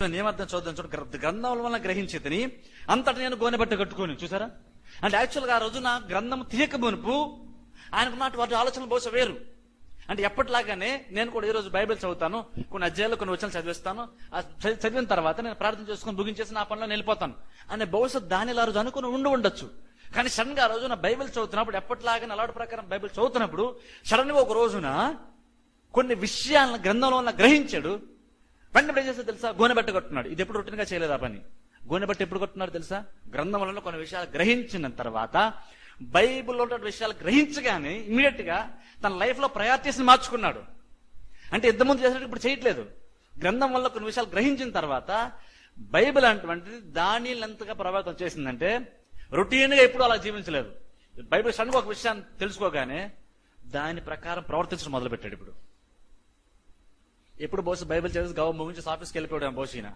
నేను ఏమర్థం చూద్దాం చూడ. గ్రంథం వలన గ్రహించేదని అంతట నేను గోనె బట్ట కట్టుకొని చూసారా? అంటే యాక్చువల్గా ఆ రోజున గ్రంథం తీయక మునుపు ఆయనకు వాటి ఆలోచనలు బహుశా వేరు. అంటే ఎప్పటిలాగానే నేను కూడా ఈ రోజు బైబిల్ చదువుతాను కొన్ని అధ్యాయాలు కొన్ని వచనాలు చదివిస్తాను. చదివిన తర్వాత నేను ప్రార్థన చేసుకుని ముగించేసి నా పనిలో వెళ్ళిపోతాను అనే బహుశా దాని ఆ రోజు అనుకుని ఉండి ఉండొచ్చు. కానీ సడన్గా ఆ రోజున బైబిల్ చదువుతున్నప్పుడు ఎప్పటిలాగానే అలవాటు ప్రకారం బైబిల్ చదువుతున్నప్పుడు సడన్గా ఒక రోజున కొన్ని విషయాలను గ్రంథంలో ఉన్న గ్రహించాడు. వెంటనే ఏం చేస్తే తెలుసా? గోనె బట్ట కట్టున్నాడు ఇది ఎప్పుడు రొటీన్ చేయలేదు ఆ పని? గోనె బట్ట ఎప్పుడు కట్టున్నాడు తెలుసా? గ్రంథములలో కొన్ని విషయాలు గ్రహించిన తర్వాత బైబిల్లో ఉన్న విషయాలు గ్రహించగానే ఇమీడియట్గా తన లైఫ్లో ప్రయారిటీస్ మార్చుకున్నాడు. అంటే ఇంతకుముందు చేసినట్టు ఇప్పుడు చేయట్లేదు. గ్రంథం వల్ల కొన్ని విషయాలు గ్రహించిన తర్వాత బైబిల్ అటువంటిది దాని ఎంతగా ప్రభావితం చేసిందంటే రొటీన్గా ఎప్పుడు అలా జీవించలేదు. బైబిల్ సడన్గా ఒక విషయాన్ని తెలుసుకోగానే దాని ప్రకారం ప్రవర్తించడం మొదలుపెట్టాడు ఇప్పుడు. ఎప్పుడు బహుశా బైబిల్ చదివి గవ ముగించి ఆఫీస్కి వెళ్ళిపోయాడు బహుశా ఈయన.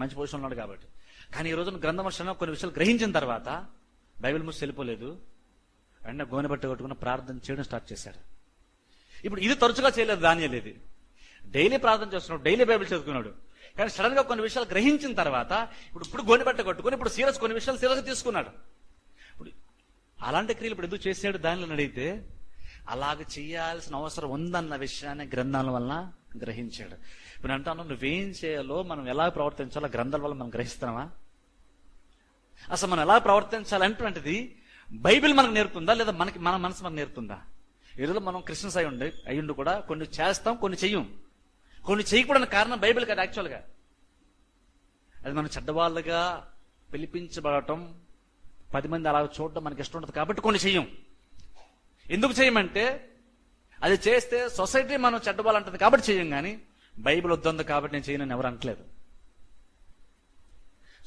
మంచి పొజిషన్ ఉన్నాడు కాబట్టి. కానీ ఈ రోజున గ్రంథం వర్షంలో కొన్ని విషయాలు గ్రహించిన తర్వాత బైబిల్ మూసి వెళ్ళిపోలేదు. వెంటనే గోనె బట్ట కట్టుకుని ప్రార్థన చేయడం స్టార్ట్ చేశాడు. ఇప్పుడు ఇది తరచుగా చేయలేదు దానియలు లేదు డైలీ ప్రార్థన చేస్తున్నాడు డైలీ బైబిల్ చదువుకున్నాడు. కానీ సడన్గా కొన్ని విషయాలు గ్రహించిన తర్వాత ఇప్పుడు ఇప్పుడు గోనె బట్ట కొట్టుకుని ఇప్పుడు సీరియస్ కొన్ని విషయాలు సీరియస్గా తీసుకున్నాడు. ఇప్పుడు అలాంటి క్రియలు ఇప్పుడు ఎందుకు చేసాడు దానిలో అడిగితే అలాగ చేయాల్సిన అవసరం ఉందన్న విషయాన్ని గ్రంథాల వలన గ్రహించాడు. ఇప్పుడు నేను అంటాను నువ్వేం చేయాలో మనం ఎలా ప్రవర్తించాలో గ్రంథాల వల్ల మనం గ్రహిస్తున్నావా అసలు మనం ఎలా ప్రవర్తించాలంటువంటిది బైబిల్ మనకు నేర్పుతుందా లేదా మనకి మన మనసు మనకు నేర్పుతుందా? ఈరోజు మనం క్రిస్టియన్స్ అయి ఉండి అయ్యుండి కూడా కొన్ని చేస్తాం కొన్ని చెయ్యం. కొన్ని చేయకూడని కారణం బైబిల్ కాదు యాక్చువల్గా అది మనం చెడ్డవాళ్ళుగా పిలిపించబడటం పది మంది అలా చూడటం మనకి ఇష్టం ఉంటుంది కాబట్టి కొన్ని చెయ్యం. ఎందుకు చేయమంటే అది చేస్తే సొసైటీ మనం చెడ్డవాళ్ళంటది కాబట్టి చేయం కానీ బైబిల్ వద్దంది కాబట్టి నేను చేయనని ఎవరు అంటలేదు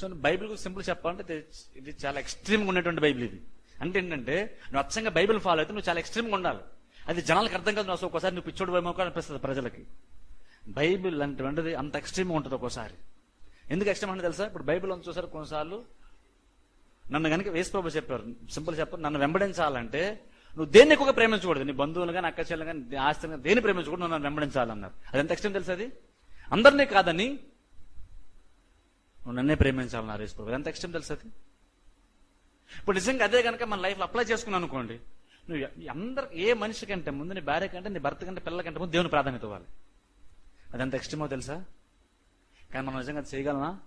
సో బైబిల్ గురించి సింపుల్ చెప్పాలంటే ఇది- చాలా ఎక్స్ట్రీమ్గా ఉన్నటువంటి బైబిల్ ఇది. అంటే ఏంటంటే నువ్వు అచ్చంగా బైబిల్ ఫాలో అయితే నువ్వు చాలా ఎక్స్ట్రీమ్గా ఉండాలి. అది జనాలకు అర్థం కాదు నువ్వు అసలు ఒకసారి నువ్వు పిచ్చోడు ఏమో అనిపిస్తుంది ప్రజలకి. బైబిల్ అంటే అంత ఎక్స్ట్రీమ్గా ఉంటుంది ఒక్కోసారి. ఎందుకు ఎక్స్ట్రీమ్ అంటే తెలుసా? ఇప్పుడు బైబిల్ అని చూసారు కొన్నిసార్లు నన్ను కనుక వేసుప్రభు చెప్పారు సింపుల్ చెప్పారు నన్ను వెంబడించాలంటే నువ్వు దేన్ని ఎక్కువగా ప్రేమించకూడదు? నీ బంధువులు కానీ అక్క చెల్లెలు కానీ ఆస్తిని కానీ దేన్ని ప్రేమించకూడదు నన్ను వెంబడించాలన్నారు. అది ఎంత ఎక్స్ట్రీమ్ తెలుసు అది? అందరినీ కాదని నువ్వు నన్నే ప్రేమించాలన్నారు యేసుప్రభు ఎంత ఎక్స్ట్రీమ్ తెలుసు అది? ఇప్పుడు నిజంగా అదే కనుక మన లైఫ్లో అప్లై చేసుకున్నాను అనుకోండి నువ్వు అందరు ఏ మనిషి కంటే ముందు నీ భార్య కంటే నీ భర్త కంటే పిల్లల కంటే ముందు దేవుని ప్రాధాన్యత ఇవ్వాలి. అది ఎంత ఇష్టమో తెలుసా? కానీ మనం నిజంగా అది చేయగలనా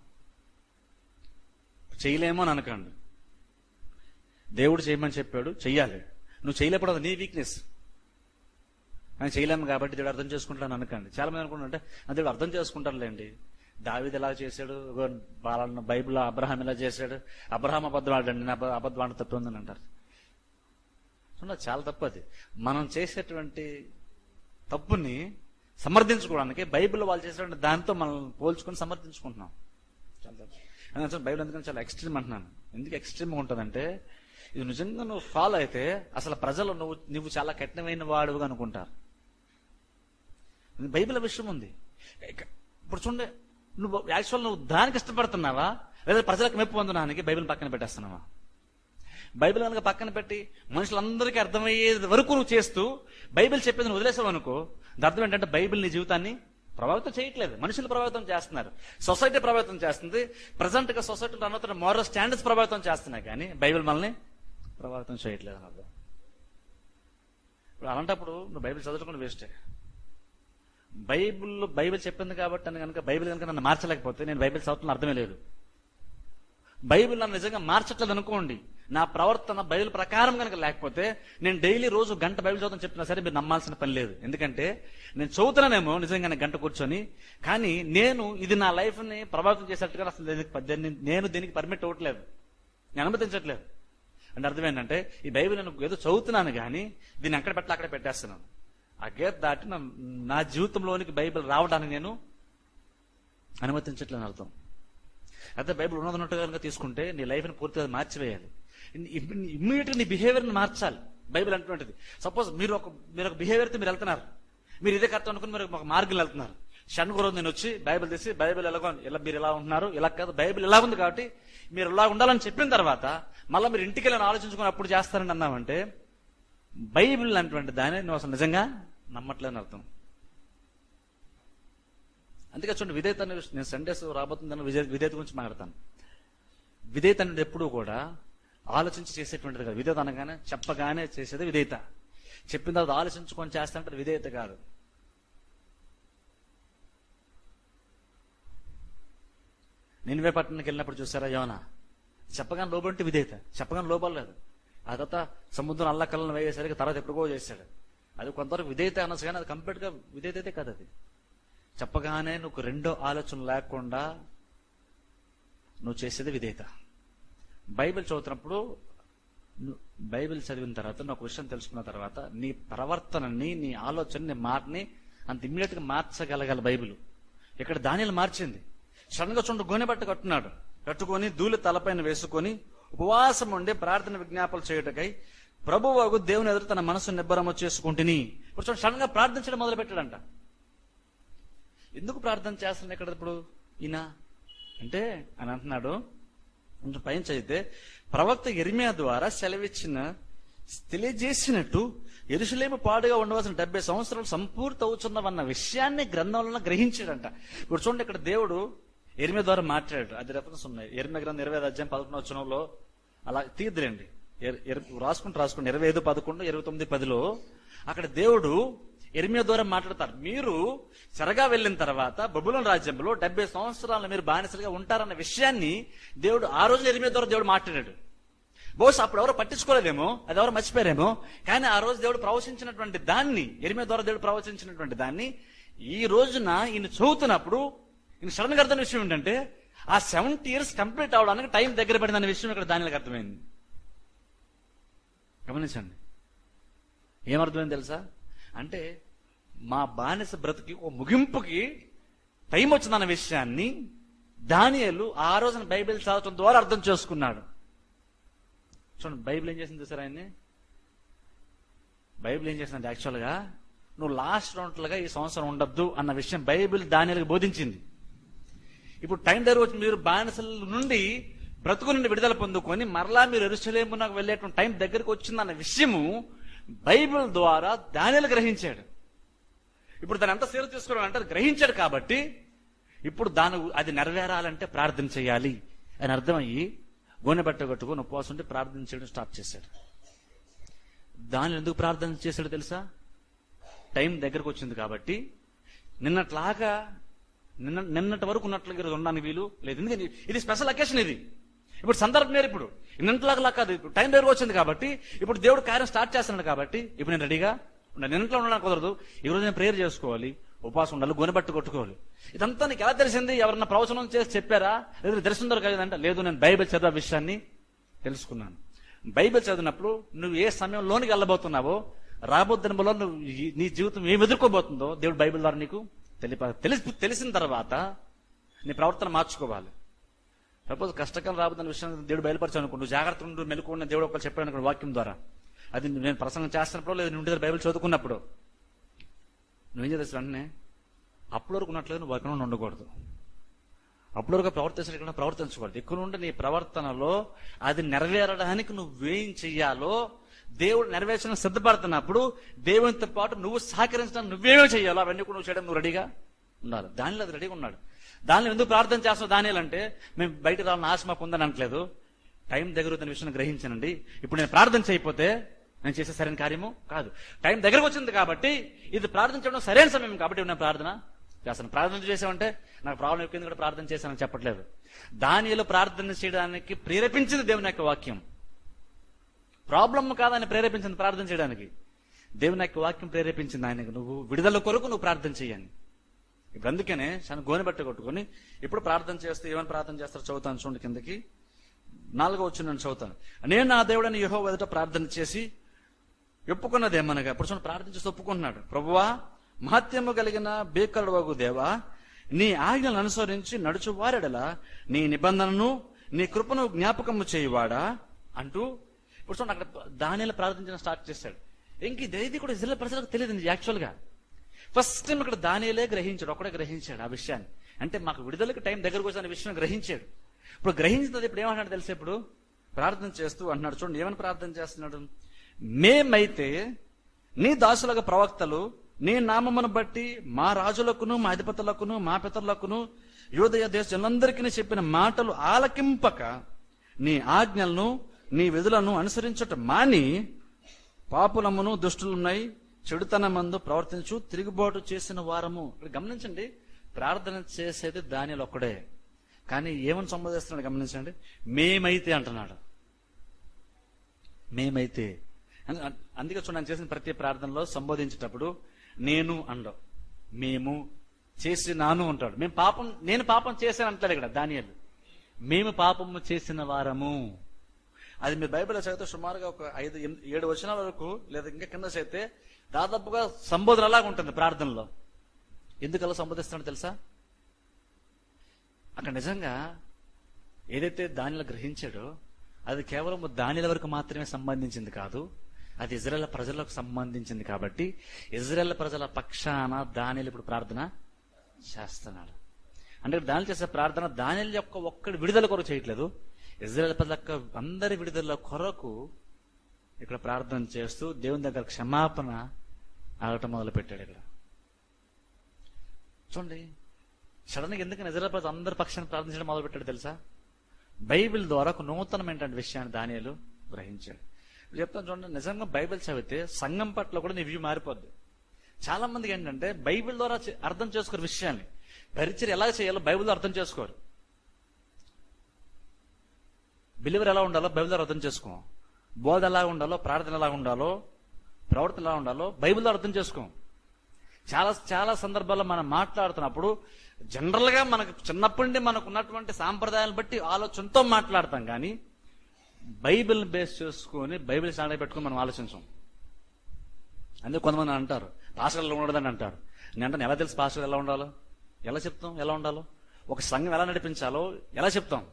చేయలేమో అని అనకండి. దేవుడు చేయమని చెప్పాడు చెయ్యాలి. నువ్వు చేయలేకపోవడం నీ వీక్నెస్ ఆయన చేయలేము కాబట్టి దేవుడు అర్థం చేసుకుంటాను అనకండి. చాలా మంది అనుకుంటుంటే "ఆ, దేవుడు అర్థం చేసుకుంటారులేండి దావిది ఎలా చేశాడు? వాళ్ళ బైబిల్ అబ్రహాం ఇలా చేశాడు? అబ్రహాం అబద్ధం ఆడండి నా అబ- అబద్ధం ఆడ తప్పు ఉందని అంటారు. చూడండి, చాలా తప్పు అది. మనం చేసేటువంటి తప్పుని సమర్థించుకోవడానికి బైబిల్ వాళ్ళు చేసేటువంటి దాంతో మనం పోల్చుకొని సమర్థించుకుంటున్నాం. చాలా తప్పు. బైబిల్ ఎందుకని చాలా ఎక్స్ట్రీమ్ అంటున్నాను. ఎందుకు ఎక్స్ట్రీమ్ ఉంటుందంటే ఇది నిజంగా నువ్వు ఫాలో అయితే అసలు ప్రజలు నువ్వు నువ్వు చాలా కఠినమైన వాడుగా అనుకుంటారు. బైబిల్ విషయం ఉంది. ఇప్పుడు చూడండి నువ్వు యాక్చువల్ నువ్వు దానికి ఇష్టపడుతున్నావా? లేదా ప్రజలకు మెప్పు పొందడానికి బైబిల్ పక్కన పెట్టేస్తున్నావా? బైబిల్ కనుక పక్కన పెట్టి మనుషులందరికీ అర్థమయ్యే వరకు నువ్వు చేస్తూ బైబిల్ చెప్పేది నువ్వు వదిలేసావు అనుకో దాని అర్థం ఏంటంటే బైబిల్ నీ జీవితాన్ని ప్రభావితం చేయట్లేదు. మనుషులు ప్రభావితం చేస్తున్నారు. సొసైటీ ప్రభావితం చేస్తుంది. ప్రజెంట్గా సొసైటీలో అన్నతున్న మోరల్ స్టాండర్డ్స్ ప్రభావితం చేస్తున్నాయి కానీ బైబిల్ మనల్ని ప్రభావితం చేయట్లేదు అని అర్థం ఇప్పుడు అలాంటప్పుడు నువ్వు బైబిల్ చదవకుండా వేస్టే. బైబిల్లో బైబిల్ చెప్పింది కాబట్టి అని కనుక బైబిల్ కనుక నన్ను మార్చలేకపోతే నేను బైబిల్ చదువుతున్న అర్థమే లేదు. బైబిల్ నన్ను నిజంగా మార్చట్లేదు అనుకోండి నా ప్రవర్తన బైబిల్ ప్రకారం కనుక లేకపోతే నేను డైలీ రోజు గంట బైబిల్ చదువుతాను చెప్పినా సరే మీరు నమ్మాల్సిన పని లేదు. ఎందుకంటే నేను చదువుతున్నానేమో నిజంగానే గంట కూర్చొని కానీ నేను ఇది నా లైఫ్ని ప్రభావితం చేసేట్టుగా అసలు నేను దీనికి పర్మిట్ అవ్వట్లేదు నేను అనుమతించట్లేదు. అంటే అర్థం ఏంటంటే ఈ బైబిల్ నేను ఏదో చదువుతున్నాను కానీ దీన్ని ఎక్కడ పెట్టాలి అక్కడ పెట్టేస్తున్నాను. ఆ గేట్ దాటి నా- నా జీవితంలోనికి బైబిల్ రావడానికి నేను అనుమతించట్లేని అర్థం. అయితే బైబిల్ ఉన్నది ఉన్నట్టుగా కనుక తీసుకుంటే నీ లైఫ్ని పూర్తిగా మార్చివేయాలి. ఇమ్మీడియట్గా నీ బిహేవియర్ని మార్చాలి. బైబిల్ అంటున్నది సపోజ్ మీరు ఒక మీరు ఒక బిహేవియర్తో మీరు వెళ్తున్నారు. మీరు ఇదే కరెక్ట్ అనుకుని మీరు ఒక మార్గం వెళ్తున్నారు. షణ్గు నేను వచ్చి బైబిల్ తీసి బైబిల్ ఎలాగో ఇలా మీరు ఎలా ఉంటున్నారు ఇలా కాదు బైబిల్ ఎలా ఉంది కాబట్టి మీరు ఇలా ఉండాలని చెప్పిన తర్వాత మళ్ళీ మీరు ఇంటికి వెళ్ళని ఆలోచించుకుని అప్పుడు చేస్తారని అన్నామంటే బైబిల్ అనేటువంటి దాన్ని నువ్వు అసలు నిజంగా నమ్మట్లేదని అర్థం. అందుకే చూడండి విధేయత అనే నేను సండేస్ రాబోతుందని విజయ విధేయత గురించి మాట్లాడతాను. విధేయత అనేది ఎప్పుడూ కూడా ఆలోచించి చేసేటువంటిది కాదు. విధేయత అనగానే చెప్పగానే చేసేది విధేయత. చెప్పిన తర్వాత ఆలోచించుకొని చేస్తానంటే విధేయత కాదు. నిన్వే పట్టణానికి వెళ్ళినప్పుడు చూసారా యోన? చెప్పగానే లోబంటే విధేయత. చెప్పగానే లోపలేదు ఆ తర్వాత సముద్రం అల్లకల్లను వేయేసరికి తర్వాత ఎప్పుడుకో చేశాడు. అది కొంతవరకు విధేయత అనొచ్చు కానీ అది కంప్లీట్గా విధేయత అయితే కాదు అది. చెప్పగానే నువ్వు రెండో ఆలోచన లేకుండా నువ్వు చేసేది విధేయత. బైబిల్ చదువుతున్నప్పుడు బైబిల్ చదివిన తర్వాత నువ్వు ఒక విషయం తెలుసుకున్న తర్వాత నీ ప్రవర్తనని నీ ఆలోచనని మార్ని మాటని అంత ఇమ్మీడియట్గా మార్చగలగాలి బైబిల్. ఇక్కడ దానిలు మార్చింది. సడన్గా చూడండి గోనె బట్ట కట్టున్నాడు కట్టుకొని ధూళి తలపైన వేసుకొని ఉపవాసం ఉండి ప్రార్థన విజ్ఞాపనలు చేయుటకై ప్రభువాగు దేవుని ఎదురు తన మనసు నిబ్బరము చేసుకుంటుని. ఇప్పుడు చూడండి సడన్గా ప్రార్థించడం మొదలు పెట్టాడంట ఎందుకు ప్రార్థన చేస్తున్నాడు ఇక్కడ ఇప్పుడు ఈయన? అంటే అని అంటున్నాడు కొంచెం పైన చదివితే ప్రవక్త ఎరిమియా ద్వారా సెలవిచ్చిన తెలియజేసినట్టు ఎరుసలేమి పాడుగా ఉండవలసిన డెబ్బై సంవత్సరాలు సంపూర్తి అవుతున్నవన్న విషయాన్ని గ్రంథంలో గ్రహించాడంట. ఇప్పుడు చూడండి ఇక్కడ దేవుడు ఎరిమియా ద్వారా మాట్లాడాడు. అది రెఫరెన్స్ ఉన్నాయి. ఎరిమియా గ్రంథం ఇరవై ఐదు అధ్యాయం పదకొండు వచనంలో అలా తీద్దులేండి. రాసుకుంటూ రాసుకుంటూ ఇరవై ఐదు పదకొండు ఇరవై తొమ్మిది పదిలో అక్కడ దేవుడు ఎర్మియా ద్వారా మాట్లాడతారు మీరు చెరగా వెళ్ళిన తర్వాత బబులం రాజ్యంలో డెబ్బై సంవత్సరాలు మీరు బానిసలుగా ఉంటారన్న విషయాన్ని దేవుడు ఆ రోజు ఎర్మియా ద్వారా దేవుడు మాట్లాడాడు. బహుశా అప్పుడు ఎవరు పట్టించుకోలేదేమో అది ఎవరు మర్చిపోయారేమో కానీ ఆ రోజు దేవుడు ప్రవచించినటువంటి దాన్ని ఎరిమే ద్వారా దేవుడు ప్రవచించినటువంటి దాన్ని ఈ రోజున ఈయన చదువుతున్నప్పుడు ఈయన సడన్గా విషయం ఏంటంటే ఆ సెవెంటీ ఇయర్స్ కంప్లీట్ అవడానికి టైం దగ్గర పడిందనే విషయం ఇక్కడ దానికి అర్థమైంది. గమనించండి. ఏమర్థమైంది తెలుసా? అంటే మా బానిస బ్రతికి ఒక ముగింపుకి టైం వచ్చిందన్న విషయాన్ని దానియలు ఆ రోజున బైబిల్ చదవటం ద్వారా అర్థం చేసుకున్నాడు. చూడండి బైబిల్ ఏం చేసింది సార్ ఆయన్ని? బైబిల్ ఏం చేసింది యాక్చువల్గా నువ్వు లాస్ట్ రౌండ్లుగా ఈ సంవత్సరం ఉండొద్దు అన్న విషయం బైబిల్ దానిలకు బోధించింది. ఇప్పుడు టైం దగ్గర వచ్చి మీరు బానిసల నుండి బ్రతుకు నుండి విడుదల పొందుకొని మరలా మీరు ఎరుసలేమునకు వెళ్ళేటువంటి టైం దగ్గరకు వచ్చిందన్న విషయము బైబిల్ ద్వారా దానిలు గ్రహించాడు. ఇప్పుడు దాని ఎంత సేవ తీసుకోవడం అంటే అది గ్రహించాడు కాబట్టి ఇప్పుడు దాని అది నెరవేరాలంటే ప్రార్థన చేయాలి అని అర్థమయ్యి గోనె బట్ట కట్టుకొని ఉపవాసం ప్రార్థన చేయడం స్టార్ట్ చేశాడు. దాని ఎందుకు ప్రార్థన చేశాడు తెలుసా? టైం దగ్గరకు వచ్చింది కాబట్టి నిన్నట్లాగా నిన్న నిన్నటి వరకు ఉన్నట్లుగా ఈరోజు ఉండడానికి వీలు లేదు. ఎందుకని? ఇది స్పెషల్ అకేషన్ ఇది. ఇప్పుడు సందర్భం వేరు ఇప్పుడు. నిన్నట్లాగా కాదు. ఇప్పుడు టైం వేరుగా వచ్చింది కాబట్టి ఇప్పుడు దేవుడు కార్యం స్టార్ట్ చేస్తున్నాడు కాబట్టి ఇప్పుడు నేను రెడీగా ఉన్నా నిన్నట్లో ఉండడానికి కుదరదు. ఈ రోజు నేను ప్రేయర్ చేసుకోవాలి. ఉపవాసం ఉండాలి. గొనబట్టు కొట్టుకోవాలి. ఇదంతా నీకు ఎలా తెలిసింది? ఎవరన్నా ప్రవచనం చేసి చెప్పారా? లేదా దర్శనం దొరకలేదంటే లేదు నేను బైబిల్ చదివే విషయాన్ని తెలుసుకున్నాను. బైబిల్ చదివినప్పుడు నువ్వు ఏ సమయంలోనికి వెళ్ళబోతున్నావో రాబోతున్న నువ్వు నీ జీవితం ఏం ఎదుర్కోబోతుందో దేవుడు బైబిల్ ద్వారా నీకు తెలిప తెలిసి తెలిసిన తర్వాత నీ ప్రవర్తన మార్చుకోవాలి. సపోజ్ కష్టకాలం రాబోతున్న విషయం దేవుడు బయలుపరచాను అనుకో నువ్వు జాగ్రత్త ఉండు మెలుకున్న దేవుడు ఒకరు చెప్పాడు అనుకో వాక్యం ద్వారా. అది నేను ప్రసంగం చేస్తున్నప్పుడు లేదా నుండి బైబిల్ చదువుకున్నప్పుడు. నువ్వేం చేస్తావు వెంటనే? అప్పుడు వరకు ఉన్నట్లేదు నువ్వు వాక్యం ఉండకూడదు. అప్పుడు వరకు ప్రవర్తించకుండా ప్రవర్తించకూడదు. ఇక్కడ నుండి నీ ప్రవర్తనలో అది నెరవేరడానికి నువ్వేం చెయ్యాలో దేవుడు నెరవేర్చడానికి సిద్ధపడుతున్నప్పుడు దేవునితో పాటు నువ్వు సహకరించడానికి నువ్వేమో చేయాలి అవన్నీ కూడా నువ్వు చేయడం నువ్వు రెడీగా ఉండాలి. దానిలో అది రెడీగా ఉన్నాడు. దానిలో ఎందుకు ప్రార్థన చేస్తావు దానిలంటే మేము బయట రావాలని ఆశ మాకు ఉందని అనట్లేదు. టైం దగ్గర ఉన్న విషయం గ్రహించనండి. ఇప్పుడు నేను ప్రార్థన చేయకపోతే నేను చేసే సరైన కార్యము కాదు. టైం దగ్గరకు వచ్చింది కాబట్టి ఇది ప్రార్థన చేయడం సరైన సమయం కాబట్టి నేను ప్రార్థన చేస్తాను. ప్రార్థన చేసామంటే నాకు ప్రాబ్లం ఎక్కింది కూడా ప్రార్థన చేశానని చెప్పట్లేదు. దానిలో ప్రార్థన చేయడానికి ప్రేరేపించింది దేవుని యొక్క వాక్యం. ప్రాబ్లం కాదని ప్రేరేపించింది ప్రార్థన చేయడానికి. దేవుని యొక్క వాక్యం ప్రేరేపించింది ఆయనకు. నువ్వు విడుదల కొరకు నువ్వు ప్రార్థన చేయని ఇప్పుడు అందుకనే చాలా గోనె బట్ట కొట్టుకొని ఇప్పుడు ప్రార్థన చేస్తే ఏమని ప్రార్థన చేస్తారో చదువుతాను చూడండి కిందకి. నాలుగో వచ్చి నేను చదువుతాను నేను నా దేవుడని యహో ఎదుట ప్రార్థన చేసి ఒప్పుకున్నది ఏమనగా? ఇప్పుడు చూడండి ప్రార్థించి ఒప్పుకుంటున్నాడు. ప్రభువా మహత్యము కలిగిన బేకరుడు దేవా నీ ఆజ్ఞలను అనుసరించి నడుచువారెడలా నీ నిబంధనను నీ కృపను జ్ఞాపకము చేయువాడా? అంటూ ఇప్పుడు చూడండి అక్కడ దానిలో ప్రార్థించడం స్టార్ట్ చేశాడు. ఇంక ఇదేది కూడా ఇజ్రాయల్ ప్రజలకు తెలియదు యాక్చువల్గా. ఫస్ట్ టైం ఇక్కడ దానిలే గ్రహించాడు ఒకడే గ్రహించాడు ఆ విషయాన్ని. అంటే మాకు విడుదలకి టైం దగ్గరకు వచ్చిన విషయం గ్రహించాడు. ఇప్పుడు గ్రహించినది ఇప్పుడు ఏమంటాడు తెలిసే ఇప్పుడు? ప్రార్థన చేస్తూ అంటున్నాడు. చూడండి ఏమని ప్రార్థన చేస్తున్నాడు? మేమైతే నీ దాసులకు ప్రవక్తలు నీ నామమును బట్టి మా రాజులకును మా అధిపతులకును మా పితరులకును యోదయ దేశందరికీ చెప్పిన మాటలు ఆలకింపక నీ ఆజ్ఞలను నీ విధులను అనుసరించట మాని పాపులమును దుష్టులున్నాయి చెడుతనమందు ప్రవర్తించు తిరుగుబాటు చేసిన వారము. ఇక్కడ గమనించండి ప్రార్థన చేసేది దానిలో ఒక్కడే. కానీ ఏమని సంబోధిస్తున్నాడు గమనించండి? మేమైతే అంటున్నాడు. మేమైతే. అందుకే చూడండి చేసిన ప్రతి ప్రార్థనలో సంబోధించేటప్పుడు నేను అండవు మేము చేసినాను అంటాడు. మేము పాపం నేను పాపం చేశాను అంటాడు ఇక్కడ దానియలు. మేము పాపము చేసిన వారము. అది మీరు బైబిల్ చదివితే సుమారుగా ఒక ఐదు ఏడు వచనాల వరకు లేదా ఇంకా కింద చదివితే దాదాపుగా సంబోధన అలాగా ఉంటుంది ప్రార్థనలో. ఎందుకు అలా సంబోధిస్తాడో తెలుసా? అక్కడ నిజంగా ఏదైతే దానిలో గ్రహించాడో అది కేవలం దానిల వరకు మాత్రమే సంబంధించింది కాదు అది ఇజ్రాయల్ ప్రజలకు సంబంధించింది కాబట్టి ఇజ్రాయల్ ప్రజల పక్షాన దానిలు ఇప్పుడు ప్రార్థన చేస్తున్నాడు. అంటే దానిలు చేసే ప్రార్థన దానిల యొక్క ఒక్కడి విడుదల కొరకు చేయట్లేదు ఇజ్రాయల్ ప్రజల యొక్క అందరి విడుదల కొరకు ఇక్కడ ప్రార్థన చేస్తూ దేవుని దగ్గర క్షమాపణ ఆగటం మొదలు పెట్టాడు ఇక్కడ. చూడండి సడన్గా ఎందుకని ఎందుకు ప్రజలు అందరి పక్షాన్ని ప్రార్థించడం మొదలు పెట్టాడు తెలుసా? బైబిల్ ద్వారా ఒక నూతనమైనటువంటి విషయాన్ని దానియాలు గ్రహించాడు. చెప్తాను చూడండి నిజంగా బైబిల్ చదివితే సంఘం పట్ల కూడా నీ వ్యూ మారిపోద్ది. చాలా మందికి ఏంటంటే బైబిల్ ద్వారా అర్థం చేసుకోరు విషయాన్ని. పరిచయం ఎలా చేయాలో బైబిల్ అర్థం చేసుకోరు. బిలీవర్ ఎలా ఉండాలో బైబిల్ అర్థం చేసుకోం. బోధ ఎలా ఉండాలో ప్రార్థన ఎలా ఉండాలో ప్రవర్తన ఎలా ఉండాలో బైబిల్ అర్థం చేసుకోం. చాలా చాలా సందర్భాల్లో మనం మాట్లాడుతున్నప్పుడు జనరల్గా మనకు చిన్నప్పటి నుండి మనకు ఉన్నటువంటి సాంప్రదాయాలను బట్టి ఆలోచనతో మాట్లాడతాం కానీ బైబిల్ బేస్ చేసుకొని బైబిల్ స్టాండ్ పెట్టుకొని మనం ఆలోచించాం. అందుకే కొంతమంది అంటారు పాస్టర్లు ఉండదని అంటారు. నేను అంటాను ఎలా తెలుసు పాస్టర్ ఎలా ఉండాలో? ఎలా చెప్తాం? ఎలా ఉండాలో? ఒక సంఘం ఎలా నడిపించాలో? ఎలా చెప్తాం?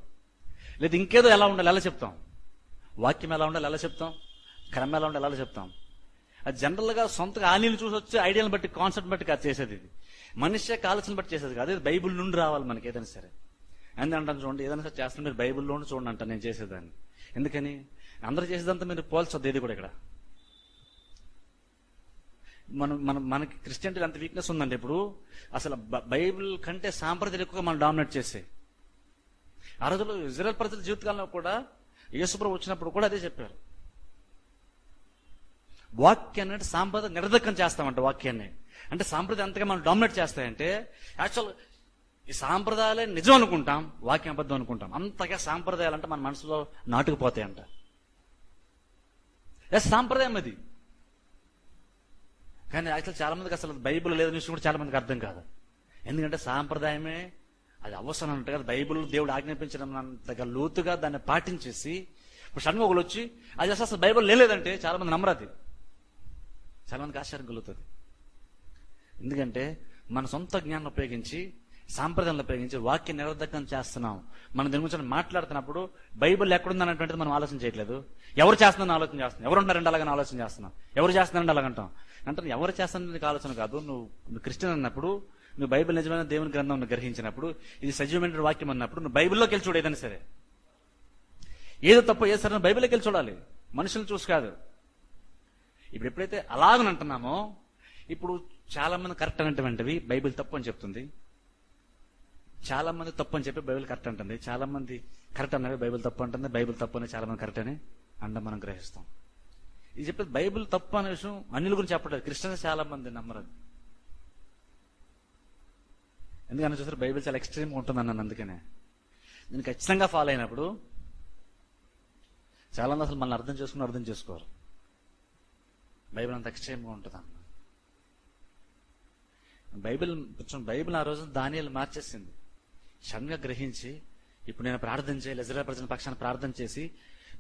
లేదు ఇంకేదో ఎలా ఉండాలి ఎలా చెప్తాం? వాక్యం ఎలా ఉండాలి ఎలా చెప్తాం? క్రమం ఎలా ఉండాలి ఎలా చెప్తాం? అది జనరల్గా సొంతగా ఆనీలు చూసి వచ్చి ఐడియాని బట్టి కాన్సెప్ట్ బట్టి కాదు చేసేది ఇది. మనిషి ఆలోచన బట్టి చేసేది కాదు. ఇది బైబిల్ నుండి రావాలి మనకి ఏదైనా సరే. అని అంటాను చూడండి ఏదైనా సరే చేస్తున్న మీరు బైబిల్లోనే చూడండి అంట నేను చేసేదాన్ని. ఎందుకని? అందరూ చేసేదంతా మీరు పోల్చొద్దు ఇది కూడా ఇక్కడ. మనం మన మనకి క్రిస్టియన్టీ అంత వీక్నెస్ ఉందండి ఇప్పుడు. అసలు బైబిల్ కంటే సాంప్రదాయం ఎక్కువగా మనం డామినేట్ చేసే ఆ రోజుల్లో ఇజ్రాయల్ ప్రజల జీవితకాలంలో కూడా యేసుప్రభు వచ్చినప్పుడు కూడా అదే చెప్పారు. వాక్యాన్ని అంటే సాంప్రదాయం నిరర్ధకం చేస్తామంట వాక్యాన్ని. అంటే సాంప్రదాయం అంతగా మనం డామినేట్ చేస్తాయంటే యాక్చువల్ ఈ సాంప్రదాయాలే నిజం అనుకుంటాం వాక్యం అబద్ధం అనుకుంటాం. అంతగా సాంప్రదాయాలు అంటే మన మనసులో నాటుకుపోతాయంట. ఎస్ సాంప్రదాయం అది? కానీ యాక్చువల్ చాలా మందికి అసలు బైబిల్ లేదని విషయం కూడా చాలా మందికి అర్థం కాదు. ఎందుకంటే సాంప్రదాయమే అది అవసరం అంటే కదా. బైబిల్ దేవుడు ఆజ్ఞాపించడం అంతగా లోతుగా దాన్ని పాటించేసి ఇప్పుడు సడన్గా ఒకరు వచ్చి అది అసలు అసలు బైబిల్ లేదంటే చాలా మంది నమ్మరాది చాలా మందికి ఆశ్చర్యం కలుగుతుంది. ఎందుకంటే మన సొంత జ్ఞానం ఉపయోగించి సాంప్రదాయాలను ఉపయోగించి వాక్య నిరర్ధకం చేస్తున్నాం. మనం దీని గురించి మాట్లాడుతున్నప్పుడు బైబిల్ ఎక్కడుంది అన్నటువంటిది మనం ఆలోచన చేయట్లేదు. ఎవరు చేస్తున్నారని ఆలోచన చేస్తున్నాం. ఎవరు ఉన్నారంటే అలాగని ఆలోచన చేస్తున్నాం. ఎవరు చేస్తున్నారంటే అలాగంటాం. అంటే ఎవరు చేస్తున్నది నీకు ఆలోచన కాదు. నువ్వు నువ్వు క్రిస్టియన్ అన్నప్పుడు నువ్వు బైబిల్ నిజమైన దేవుని గ్రంథం నువ్వు గ్రహించినప్పుడు ఇది సజీవమైన వాక్యం అన్నప్పుడు నువ్వు బైబిల్లోకి వెళ్ళి చూడు ఏదైనా సరే. ఏదో తప్ప ఏ సరే బైబిల్లోకి వెళ్ళి చూడాలి. మనుషులు చూసి కాదు. ఇప్పుడు ఎప్పుడైతే అలాగని అంటున్నామో ఇప్పుడు చాలా మంది కరెక్ట్ అనేటువంటివి బైబిల్ తప్పు అని చెప్తుంది. చాలా మంది తప్పు అని చెప్పి బైబిల్ కరెక్ట్ అంటుంది. చాలా మంది కరెక్ట్ అన్నవి బైబిల్ తప్పు అంటుంది. బైబిల్ తప్పు అని చాలా మంది కరెక్ట్ అని అండ మనం గ్రహిస్తాం. ఇది చెప్పేది బైబిల్ తప్పు అనే విషయం అన్నిల గురించి చెప్పట్లేదు. క్రిస్టియన్స్ చాలా మంది నమ్మరు ఎందుకన్నా చూసారు? బైబిల్ చాలా ఎక్స్ట్రీమ్గా ఉంటుంది అన్నాను అందుకనే. నేను ఖచ్చితంగా ఫాలో అయినప్పుడు చాలా మంది అసలు మనల్ని అర్థం చేసుకుని అర్థం చేసుకోరు. బైబిల్ అంత ఎక్స్ట్రీమ్గా ఉంటుంది అన్న బైబిల్ కొంచెం బైబిల్ ఆ రోజు దానియాలు మార్చేసింది. సడన్గా గ్రహించి ఇప్పుడు నేను ప్రార్థన చేయాలి ఇజ్రాయల్ ప్రజల పక్షాన్ని ప్రార్థన చేసి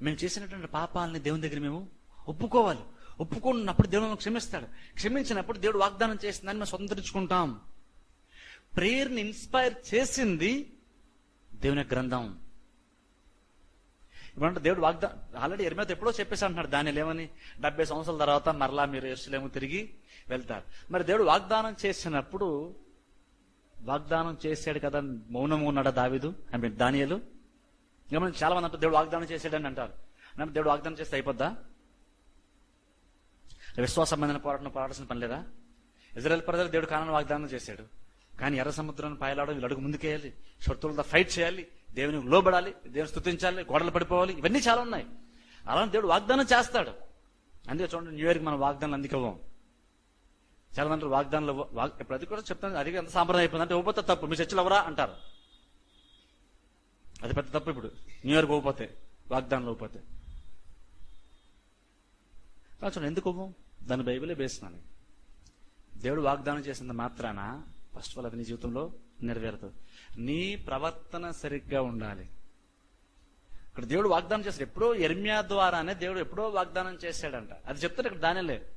మేము చేసినటువంటి పాపాలని దేవుని దగ్గర మేము ఒప్పుకోవాలి. ఒప్పుకున్నప్పుడు దేవుడు క్షమిస్తాడు. క్షమించినప్పుడు దేవుడు వాగ్దానం చేసిందని మేము స్వతంత్రించుకుంటాం. ప్రేయర్ని ఇన్స్పైర్ చేసింది దేవుని గ్రంథం. ఇప్పుడు దేవుడు వాగ్దా ఆల్రెడీ ఎరిమేత ఎప్పుడో చెప్పేసి అంటున్నాడు దాని లేమని డెబ్బై సంవత్సరాల తర్వాత మరలా మీరు ఎరుసలేము తిరిగి వెళ్తారు. మరి దేవుడు వాగ్దానం చేసినప్పుడు వాగ్దానం చేశాడు కదా మౌనంగా ఉన్నాడా దావిదు? ఐ మీన్ దానియలు? గమనించి చాలా మంది అంటారు దేవుడు వాగ్దానం చేశాడని అంటారు. అంటే దేవుడు వాగ్దానం చేస్తే అయిపోద్దా? విశ్వాసమైన పోరాటం పోరాడాల్సిన పని లేదా? ఇజ్రాయల్ ప్రజలు దేవుడు కానని వాగ్దానం చేశాడు. కానీ ఎర్ర సముద్రాన్ని పాయలాడడం వీళ్ళు అడుగు ముందుకేయాలి శత్రువులతో ఫైట్ చేయాలి దేవునికి లోబడాలి దేవుని స్థుతించాలి గోడలు పడిపోవాలి ఇవన్నీ చాలా ఉన్నాయి. అలాంటి దేవుడు వాగ్దానం చేస్తాడు. అందుకే చూడండి న్యూ ఇయర్కి మనం వాగ్దానాలు అందుకే చాలా మంది వాగ్దానాలు ఇవ్వ- ఇప్పుడు అది కూడా చెప్తాను అది ఎంత సాంప్రదాయం అయిపోయింది అంటే ఇవ్వకపోతే తప్పు మీ చర్చలు ఎవరా అంటారు? అది పెద్ద తప్పు ఇప్పుడు. న్యూ ఇయర్కి ఇవ్వకపోతే వాగ్దానాలు ఇవ్వకపోతే. చూడండి ఎందుకు ఇవ్వం? దాని బైబిలే బేస్తున్నాను దేవుడు వాగ్దానం చేసినంత మాత్రాన ఫస్ట్ ఆఫ్ ఆల్ అవి నీ జీవితంలో నెరవేరదు నీ ప్రవర్తన సరిగ్గా ఉండాలి. ఇక్కడ దేవుడు వాగ్దానం చేశాడు. ఎప్పుడో ఎర్మియా ద్వారానే దేవుడు ఎప్పుడో వాగ్దానం చేశాడంట. అది చెప్తాడు ఇక్కడ దానిలే.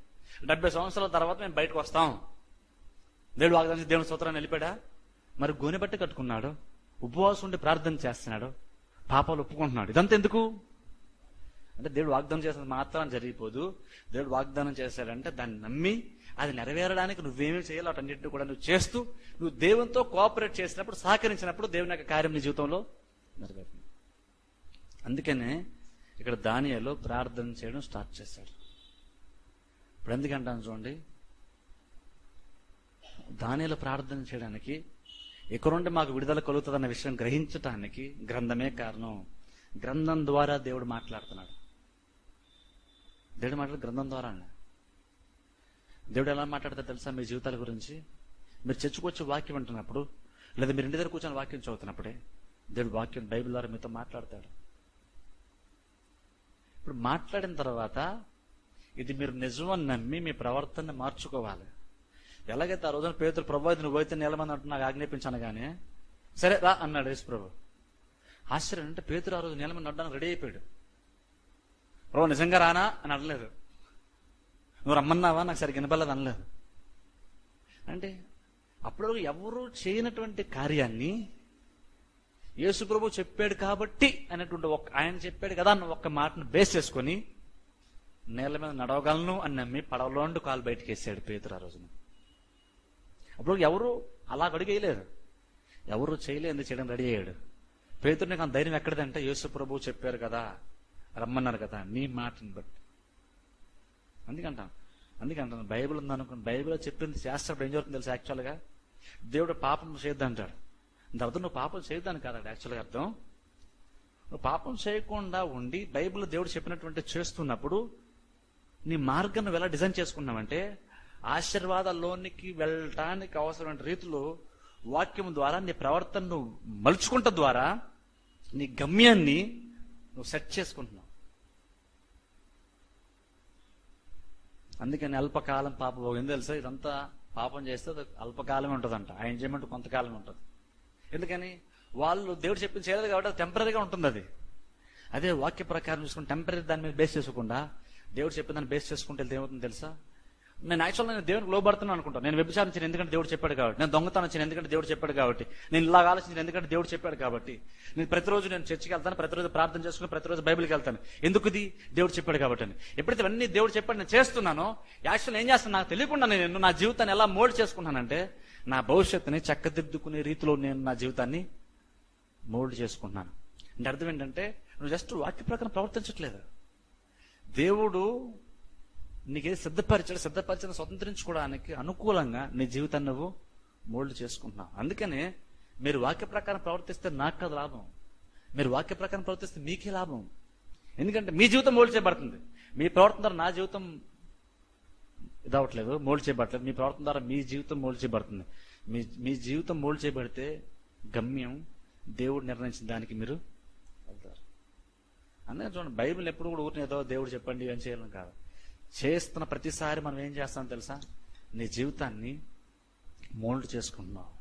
డెబ్బై సంవత్సరాల తర్వాత మేము బయటకు వస్తాం. దేవుడు వాగ్దానం చేసి దేవుని స్తోత్రాన్ని వెళ్ళిపోయాడా మరి గోనె బట్టి కట్టుకున్నాడు. ఉపవాసం ఉండి ప్రార్థన చేస్తున్నాడు. పాపాలు ఒప్పుకుంటున్నాడు. ఇదంతా ఎందుకు? అంటే దేవుడు వాగ్దానం చేసినంత మాత్రం జరిగిపోదు. దేవుడు వాగ్దానం చేశాడంటే దాన్ని నమ్మి అది నెరవేరడానికి నువ్వేమీ చేయాలో అటన్నిటిని కూడా నువ్వు చేస్తూ నువ్వు దేవునితో కోఆపరేట్ చేసినప్పుడు సహకరించినప్పుడు దేవుని యొక్క కార్యం నీ జీవితంలో నెరవేరుతుంది. అందుకనే ఇక్కడ దానియాలో ప్రార్థన చేయడం స్టార్ట్ చేశాడు. ఇప్పుడు ఎందుకంటాను చూడండి. దానిలో ప్రార్థన చేయడానికి ఇక్కడ మాకు విడుదల కలుగుతుందన్న విషయం గ్రహించటానికి గ్రంథమే కారణం. గ్రంథం ద్వారా దేవుడు మాట్లాడుతున్నాడు. దేవుడు మాట్లాడు గ్రంథం ద్వారా దేవుడు ఎలా మాట్లాడతాడు తెలుసా మీ జీవితాల గురించి? మీరు చర్చకొచ్చి వాక్యం వింటున్నప్పుడు లేదా మీరు ఇంటి దగ్గర కూర్చొని వాక్యం చదువుతున్నప్పుడే దేవుడు వాక్యం బైబిల్ ద్వారా మీతో మాట్లాడతాడు. ఇప్పుడు మాట్లాడిన తర్వాత ఇది మీరు నిజం నమ్మి మీ ప్రవర్తనని మార్చుకోవాలి. ఎలాగైతే ఆ రోజున పేదలు ప్రభు ఇది నువ్వు అయితే నెల అంటూ నాకు ఆజ్ఞాపించాను కానీ సరే రా అన్నాడు యేసు ప్రభు ఆశ్చర్యం అంటే పేతురు ఆ రోజు నిలమని మంది నడడానికి రెడీ అయిపోయాడు. రో నిజంగా రానా? అని అనలేదు నువ్వు రమ్మన్నావా? నాకు సరిగ్గా వినపడలేదు అనలేదు. అంటే అప్పుడు ఎవరు చేయనటువంటి కార్యాన్ని యేసుప్రభు చెప్పాడు కాబట్టి అనేటువంటి ఒక ఆయన చెప్పాడు కదా అన్న ఒక్క మాటను బేస్ చేసుకొని నేల మీద నడవగలను అని నమ్మి పడవలోండి కాలు బయటకు వేసాడు పేతురు ఆ రోజున. అప్పుడు ఎవరు అలా అడిగేయలేదు ఎవరు చేయలేదు చేయడం రెడీ అయ్యాడు. పేతురు నీకు అంత ధైర్యం ఎక్కడిదంటే యేసుప్రభు చెప్పారు కదా రమ్మన్నారు కదా నీ మాటని బట్టి. అందుకంటాను అందుకంటాను బైబిల్ ఉందనుకుని బైబిల్ చెప్పింది శాస్త్రం ఏం జరుగుతుంది తెలుసు యాక్చువల్గా దేవుడు పాపం చేయొద్దంటాడు దాని అర్థం నువ్వు పాపం చేయొద్దని కాదు యాక్చువల్గా అర్థం? నువ్వు పాపం చేయకుండా ఉండి బైబిల్ దేవుడు చెప్పినటువంటి చేస్తున్నప్పుడు నీ మార్గం ఎలా డిజైన్ చేసుకున్నావంటే ఆశీర్వాదాల్లోనికి వెళ్ళటానికి అవసరమైన రీతిలో వాక్యం ద్వారా నీ ప్రవర్తనను మలుచుకుంట ద్వారా నీ గమ్యాన్ని నువ్వు సెట్ చేసుకుంటున్నావు. అందుకని అల్పకాలం పాప భోగం. తెలుసా? ఇదంతా పాపం చేస్తే అది అల్పకాలమే ఉంటుందంట. ఆ ఎంజాయ్మెంట్ కొంతకాలమే ఉంటుంది. ఎందుకని? వాళ్ళు దేవుడు చెప్పింది చేయలేదు కాబట్టి అది టెంపరీగా ఉంటుంది అది. అదే వాక్య ప్రకారం చూసుకుని టెంపరీ దాని మీద బేస్ చేసుకుండా దేవుడు చెప్పిన దాన్ని బేస్ చేసుకుంటే ఏమవుతుంది తెలుసా? నేను యాక్చువల్ నేను దేవునికి లోబడుతున్నాను అనుకుంటాను నేను వ్యభిచారించిన ఎందుకంటే దేవుడు చెప్పాడు కాబట్టి. నేను దొంగతనం వచ్చిన ఎందుకంటే దేవుడు చెప్పాడు కాబట్టి. నేను ఇలా ఆలోచించిన ఎందుకంటే దేవుడు చెప్పాడు కాబట్టి. నేను ప్రతిరోజు నేను చర్చికి వెళ్తాను ప్రతిరోజు ప్రార్థన చేసుకుని ప్రతిరోజు బైబిల్కి వెళ్తాను. ఎందుకు ఇది? దేవుడు చెప్పాడు కాబట్టి అని. ఎప్పుడైతే అన్ని దేవుడు చెప్పాడు నేను చేస్తున్నానో యాక్చువల్ ఏం చేస్తాను? నాకు తెలియకుండా నేను నా జీవితాన్ని ఎలా మోల్డ్ చేసుకున్నానంటే నా భవిష్యత్తుని చక్కదిద్దుకునే రీతిలో నేను నా జీవితాన్ని మోల్డ్ చేసుకుంటున్నాను. అంటే అర్థం ఏంటంటే నువ్వు జస్ట్ వాక్య ప్రకారం ప్రవర్తించట్లేదు. దేవుడు నీకేది సిద్ధపరిచాడు సిద్ధపరిచిన స్వతంత్రించుకోవడానికి అనుకూలంగా నీ జీవితాన్ని నువ్వు మోల్డ్ చేసుకుంటున్నావు. అందుకనే మీరు వాక్య ప్రకారం ప్రవర్తిస్తే నాకు కాదు లాభం. మీరు వాక్య ప్రకారం ప్రవర్తిస్తే మీకే లాభం. ఎందుకంటే మీ జీవితం మోల్డ్ చేయబడుతుంది. మీ ప్రవర్తన ద్వారా నా జీవితం ఇదవట్లేదు మోల్డ్ చేయబడట్లేదు. మీ ప్రవర్తన ద్వారా మీ జీవితం మోల్డ్ చేయబడుతుంది. మీ మీ జీవితం మోల్డ్ చేయబడితే గమ్యం దేవుడు నిర్ణయించిన దానికి మీరు వెళ్తారు. అందుకని చూడండి బైబిల్ ఎప్పుడు కూడా ఊరిని ఏదో దేవుడు చెప్పండి ఏం చేయాలని కాదు. చేస్తున్న ప్రతిసారి మనం ఏం చేస్తాం తెలుసా? నీ జీవితాన్ని మోల్డ్ చేసుకుంటున్నావు.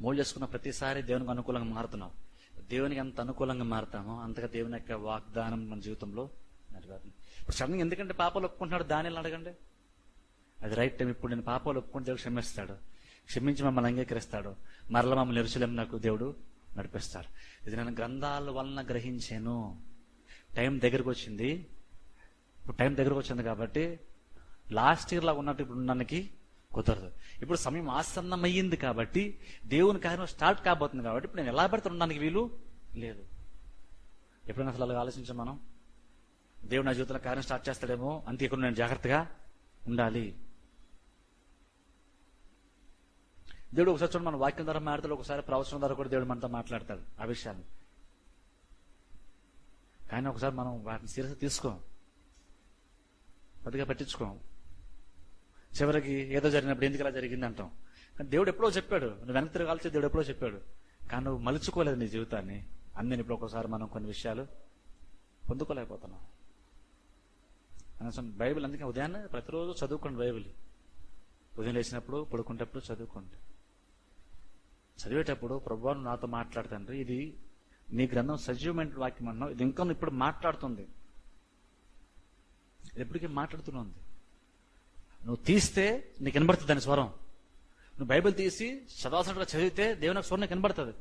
మోల్డ్ చేసుకున్న ప్రతిసారి దేవునికి అనుకూలంగా మారుతున్నావు. దేవునికి ఎంత అనుకూలంగా మారుతామో అంతగా దేవుని యొక్క వాగ్దానం మన జీవితంలో నెరవేరుతుంది. ఇప్పుడు సడన్గా ఎందుకంటే పాపాలు ఒప్పుకుంటున్నాడు? దానిని అడగండి. అది రైట్ టైం. ఇప్పుడు నేను పాపాలు ఒప్పుకుంటే దేవుడు క్షమిస్తాడు. క్షమించి మమ్మల్ని అంగీకరిస్తాడు. మరల మమ్మల్ని ఎరుసలేం నాకు దేవుడు నడిపిస్తాడు. ఇది నేను గ్రంథాల వలన గ్రహించాను. టైం దగ్గరకు వచ్చింది. ఇప్పుడు టైం దగ్గరకు వచ్చింది కాబట్టి లాస్ట్ ఇయర్ లాగా ఉన్నట్టు ఇప్పుడు ఉండడానికి కుదరదు. ఇప్పుడు సమయం ఆసన్నమయ్యింది కాబట్టి దేవుని కార్యం స్టార్ట్ కాబోతుంది కాబట్టి ఇప్పుడు నేను ఎలా పడితే ఉండడానికి వీలు లేదు. ఎప్పుడైనా అసలు అలాగ ఆలోచించాం మనం? దేవుడు నా జీవితంలో కార్యం స్టార్ట్ చేస్తాడేమో అంతే ఇక్కడ నేను జాగ్రత్తగా ఉండాలి. దేవుడు ఒకసారి చూడండి మన వాక్యం ద్వారా మాట్లాడతాడు ఒకసారి ప్రవచనం ద్వారా కూడా దేవుడు మనతో మాట్లాడతాడు ఆ విషయాన్ని కానీ ఒకసారి మనం వాటిని సీరియస్ తీసుకోం. పెద్దగా పట్టించుకోము. చివరికి ఏదో జరిగినప్పుడు ఎందుకు ఇలా జరిగింది అంటాం. కానీ దేవుడు ఎప్పుడో చెప్పాడు నువ్వు వెనక్కి తిరగాల్సి దేవుడు ఎప్పుడో చెప్పాడు. కానీ నువ్వు మలుచుకోలేదు నీ జీవితాన్ని. అన్నీ ఇప్పుడు ఒక్కోసారి మనం కొన్ని విషయాలు పొందుకోలేకపోతున్నాం. కనీసం బైబిల్ అందుకే ఉదయాన్నే ప్రతిరోజు చదువుకోండి బైబిల్. ఉదయం లేచినప్పుడు పడుకునేటప్పుడు చదువుకోండి. చదివేటప్పుడు ప్రభువాను నాతో మాట్లాడుతండ్రి ఇది నీ గ్రంథం సజీవమైన వాక్యం అన్నావు ఇది ఇంకా ఇప్పుడు మాట్లాడుతుంది. ఎప్పటికీ మాట్లాడుతూనే ఉంది నువ్వు తీస్తే నీకు కనబడుతుంది దాని స్వరం. నువ్వు బైబిల్ తీసి చదవాల్సినట్టుగా చదివితే దేవుని యొక్క స్వరం కనబడుతుంది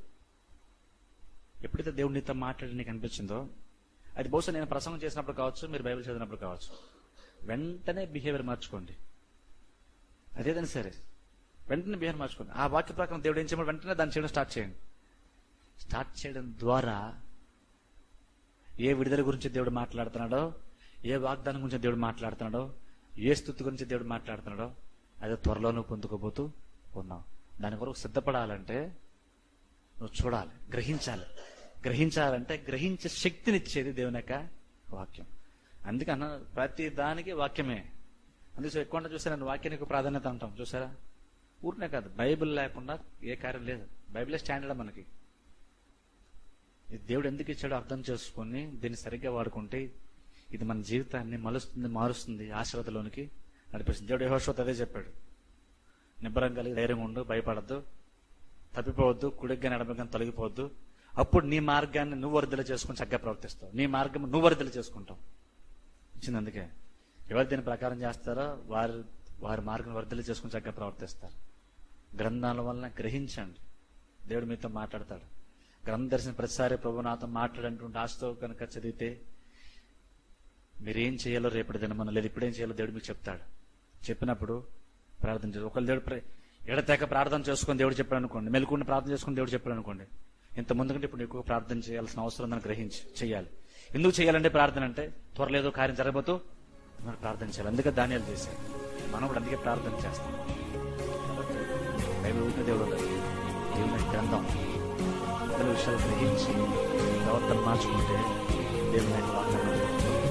ఎప్పుడైతే దేవుడు నీతో మాట్లాడి నీకు అనిపించిందో అది బహుశా నేను ప్రసంగం చేసినప్పుడు కావచ్చు మీరు బైబిల్ చదివినప్పుడు కావచ్చు. వెంటనే బిహేవియర్ మార్చుకోండి. అదేదని సరే. వెంటనే బిహేవియర్ మార్చుకోండి. ఆ వాక్య ప్రకారం దేవుడు ఏం చేయమని వెంటనే దాన్ని చేయడం స్టార్ట్ చేయండి. స్టార్ట్ చేయడం ద్వారా ఏ విడుదల గురించి దేవుడు మాట్లాడుతున్నాడో ఏ వాగ్దానం గురించి దేవుడు మాట్లాడుతున్నాడో ఏ స్థుతి గురించి దేవుడు మాట్లాడుతున్నాడో అదే త్వరలో నువ్వు పొందుకోబోతూ ఉన్నావు దాని కొరకు సిద్ధపడాలంటే నువ్వు చూడాలి గ్రహించాలి. గ్రహించాలంటే గ్రహించే శక్తినిచ్చేది దేవుని యొక్క వాక్యం. అందుకన్నా ప్రతి దానికి వాక్యమే. అందుకే ఎక్కువ చూసారా నేను వాక్యానికి ప్రాధాన్యత అంటాం చూసారా? ఊరినే కాదు బైబిల్ లేకుండా ఏ కార్యం లేదు. బైబిలే స్టాండర్డ్ మనకి. దేవుడు ఎందుకు ఇచ్చాడో అర్థం చేసుకొని దీన్ని సరిగ్గా వాడుకుంటే ఇది మన జీవితాన్ని మలుస్తుంది మారుస్తుంది ఆశీర్వదలోనికి నడిపిస్తుంది. దేవుడు యెహోషువతో అదే చెప్పాడు. నిబ్బరం కలిగి ధైర్యం ఉండు భయపడద్దు తప్పిపోవద్దు కుడిగ్గా నడమగా తొలగిపోవద్దు. అప్పుడు నీ మార్గాన్ని నువ్వు వరిదల చేసుకుని చక్కగా ప్రవర్తిస్తావు. నీ మార్గం నువ్వు వరిదల చేసుకుంటావు. ఇచ్చింది అందుకే ఎవరు దీని ప్రకారం చేస్తారో వారి వారి మార్గం వర్ధలు చేసుకుని చక్కగా ప్రవర్తిస్తారు. గ్రంథాల వలన గ్రహించండి. దేవుడు మీతో మాట్లాడతాడు. గ్రంథం దర్శనం ప్రతిసారి ప్రభు నాతో మాట్లాడంటుంటే ఆశతో కనుక చదివితే మీరేం చేయాలో రేపటి దినమన లేదు ఇప్పుడేం చేయాలో దేవుడు మీకు చెప్తాడు. చెప్పినప్పుడు ప్రార్థన చేసి ఒకళ్ళు దేవుడు ఎడతేక ప్రార్థన చేసుకొని దేవుడు చెప్పాడు అనుకోండి మెలుకుండా ప్రార్థన చేసుకుని దేవుడు చెప్పాడు అనుకోండి ఇంత ముందు కంటే ఇప్పుడు ఎక్కువ ప్రార్థన చేయాల్సిన అవసరం ఉందని గ్రహించి చేయాలి ఎందుకు చేయాలంటే ప్రార్థన అంటే త్వరలేదు కార్యం జరగబోతూ మనం ప్రార్థన చేయాలి. అందుకే ధాన్యాలు చేశాయి మనం కూడా అందుకే ప్రార్థన చేస్తాం. బైబిల్ ఊరికే దేవుడు దేవుని గ్రంథం ఇతర విషయాలు గ్రహించి ప్రవర్తన మార్చుకుంటే దేవుని వాగ్దానం